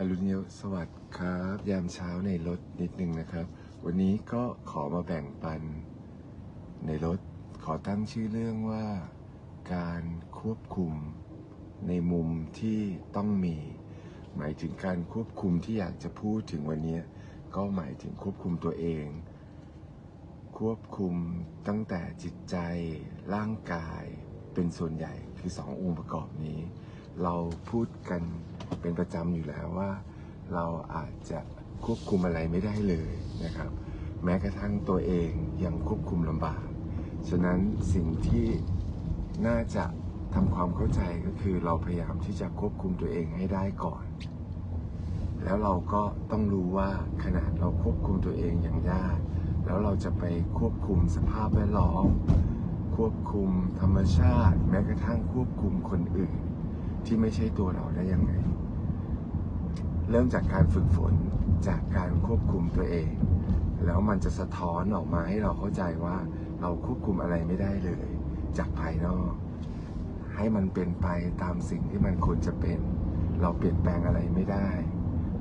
อรุณยสวัสดิ์ครับ ยามเช้าในรถนิดนึงนะครับ วันนี้ก็ขอมาแบ่งปันในรถ ขอตั้งชื่อเรื่องว่า การควบคุมในมุมที่ต้องมี หมายถึงการควบคุมที่อยากจะพูดถึงวันนี้ ก็หมายถึงควบคุมตัวเอง ควบคุมตั้งแต่จิตใจร่างกายเป็นส่วนใหญ่คือสององค์ประกอบนี้ เราพูดกันเป็นประจำอยู่แล้วว่า เราอาจจะควบคุมอะไรไม่ได้เลยนะครับ แม้กระทั่งตัวเองยังควบคุมลำบาก ฉะนั้นสิ่งที่น่าจะทำความเข้าใจก็คือเราพยายามที่จะควบคุมตัวเองให้ได้ก่อน แล้วเราก็ต้องรู้ว่าขนาดเราควบคุมตัวเองอย่างยาก แล้วเราจะไปควบคุมสภาพแวดล้อม ควบคุมธรรมชาติ แม้กระทั่งควบคุมคนอื่น ที่ไม่ใช่ตัวเราได้ยังไง เริ่มจากการฝึกฝนจากการควบคุมตัวเอง แล้วมันจะสะท้อนออกมาให้เราเข้าใจว่าเราควบคุมอะไรไม่ได้เลย จากภายนอก ให้มันเป็นไปตามสิ่งที่มันควรจะเป็น เราเปลี่ยนแปลงอะไรไม่ได้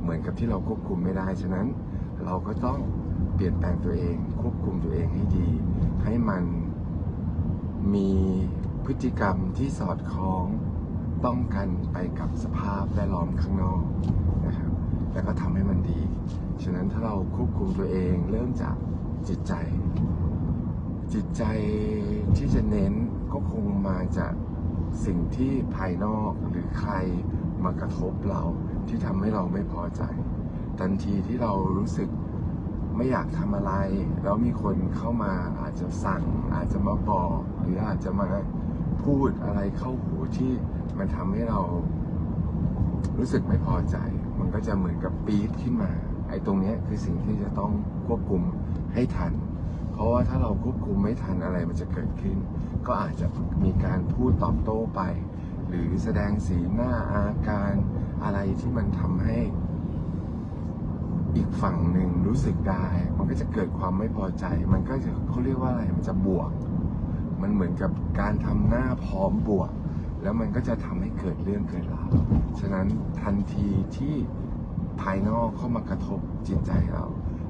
เหมือนกับที่เราควบคุมไม่ได้ ฉะนั้นเราก็ต้องเปลี่ยนแปลงตัวเอง ควบคุมตัวเองให้ดี ให้มันมีพฤติกรรมที่สอดคล้อง ต้องกันไปกับสภาพแวดล้อมข้างนอกนะครับแล้วก็ทำให้มันดี ฉะนั้นถ้าเราควบคุมตัวเองเริ่มจากจิตใจ จิตใจที่จะเน้นก็คงมาจากสิ่งที่ภายนอกหรือใครมากระทบเราที่ทำให้เราไม่พอใจ ทันทีที่เรารู้สึกไม่อยากทำอะไร แล้วมีคนเข้ามาอาจจะสั่ง อาจจะมาบอกหรืออาจจะมา พูดอะไรเข้าหูที่มันทำให้เรารู้สึกไม่พอใจ มันก็จะเหมือนกับปี๊ดขึ้นมา ไอ้ตรงนี้คือสิ่งที่จะต้องควบคุมให้ทัน เพราะว่าถ้าเราควบคุมไม่ทันอะไรมันจะเกิดขึ้น ก็อาจจะมีการพูดตอบโต้ไป หรือแสดงสีหน้าอาการอะไรที่มันทำให้อีกฝั่งหนึ่งรู้สึกได้ มันก็จะเกิดความไม่พอใจ มันก็จะเขาเรียกว่าอะไร มันจะบวก มันเหมือนกับการทำหน้าพร้อมบวก แล้วมันก็จะทำให้เกิดเรื่องเกิดราวฉะนั้นทันทีที่ภายนอกเข้ามากระทบจิตใจเรา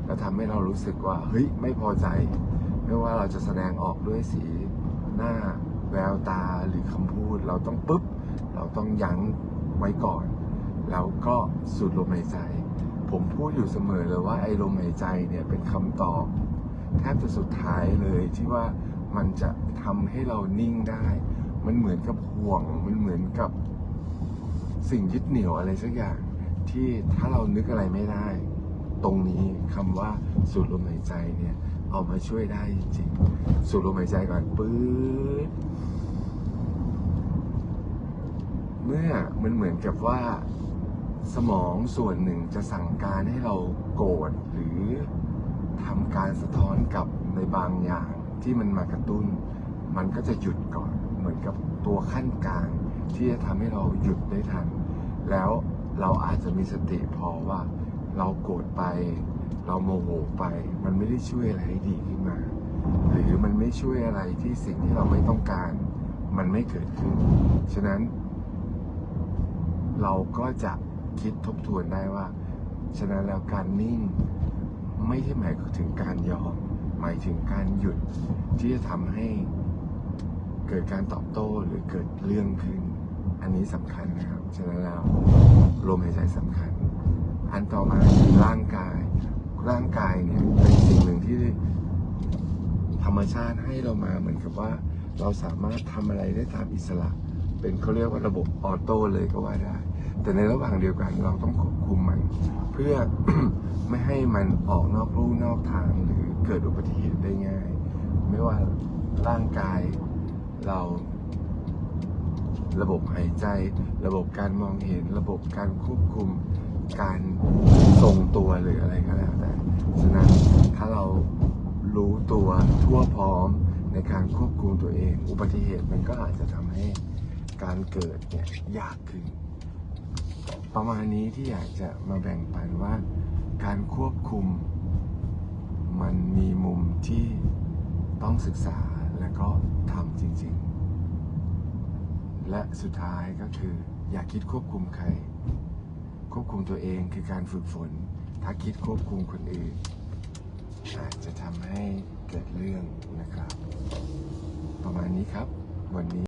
แล้วทำให้เรารู้สึกว่าเฮ้ยไม่พอใจ ไม่ว่าเราจะแสดงออกด้วยสีหน้าแววตาหรือคำพูด เราต้องปุ๊บ เราต้องยั้งไว้ก่อน แล้วก็สูดลมหายใจ ผมพูดอยู่เสมอเลยว่าไอ้ลมหายใจเนี่ยเป็นคำตอบแทบจะสุดท้ายเลยที่ว่า มันจะทำให้เรานิ่งได้ มันเหมือนกับห่วง มันเหมือนกับสิ่งยึดเหนี่ยวอะไรสักอย่าง ที่ถ้าเรานึกอะไรไม่ได้ ตรงนี้คำว่าสูดลมหายใจเนี่ยเอามาช่วยได้จริงๆสูดลมหายใจก่อนปื๊ดเมื่อมันเหมือนกับว่าสมองส่วนหนึ่งจะสั่งการให้เราโกรธหรือทำการสะท้อนกับในบางอย่าง ที่มันมากระตุ้น มันก็จะหยุดก่อน เหมือนกับตัวขั้นกลาง ที่จะทำให้เราหยุดได้ทัน แล้วเราอาจจะมีสติพอว่า เราโกรธไป เราโมโหไป มันไม่ได้ช่วยอะไรให้ดีขึ้นมา หรือมันไม่ช่วยอะไรที่สิ่งที่เราไม่ต้องการ มันไม่เกิดขึ้น ฉะนั้น เราก็จะคิดทบทวนได้ว่า ฉะนั้นแล้วการนิ่ง ไม่ใช่หมายถึงการยอม มายถึงการหยุดที่จะทำให้เกิดการตอบโต้หรือเกิดเรื่องขึ้น อันนี้สำคัญนะครับ ฉะนั้นแล้วลมหายใจสำคัญ อันต่อมาคือร่างกาย ร่างกายเนี่ยเป็นสิ่งหนึ่งที่ธรรมชาติให้เรามาเหมือนกับว่า เราสามารถทำอะไรได้ตามอิสระ เป็นเขาเรียกว่าระบบออโต้เลยก็ว่าได้ แต่ในระหว่างเดียวกันเราต้องควบคุมมัน เพื่อไม่ให้มันออกนอกลู่นอกทางหรือ เกิดอุบัติเหตุได้ง่าย ไม่ว่าร่างกายเราระบบหายใจ ระบบการมองเห็น ระบบการควบคุม การทรงตัวหรืออะไรก็แล้วแต่ ฉะนั้นถ้าเรารู้ตัวทั่วพร้อมในการควบคุมตัวเอง อุบัติเหตุมันก็อาจจะทำให้การเกิดเนี่ยยากขึ้น ประมาณนี้ที่อยากจะมาแบ่งปันว่าการควบคุม มันมีมุมที่ต้องศึกษาและก็ทำจริง ๆ และสุดท้ายก็คือ อย่าคิดควบคุมใคร ควบคุมตัวเองคือการฝึกฝน ถ้าคิดควบคุมคนอื่น อาจจะทำให้เกิดเรื่องนะครับ ประมาณนี้ครับ วันนี้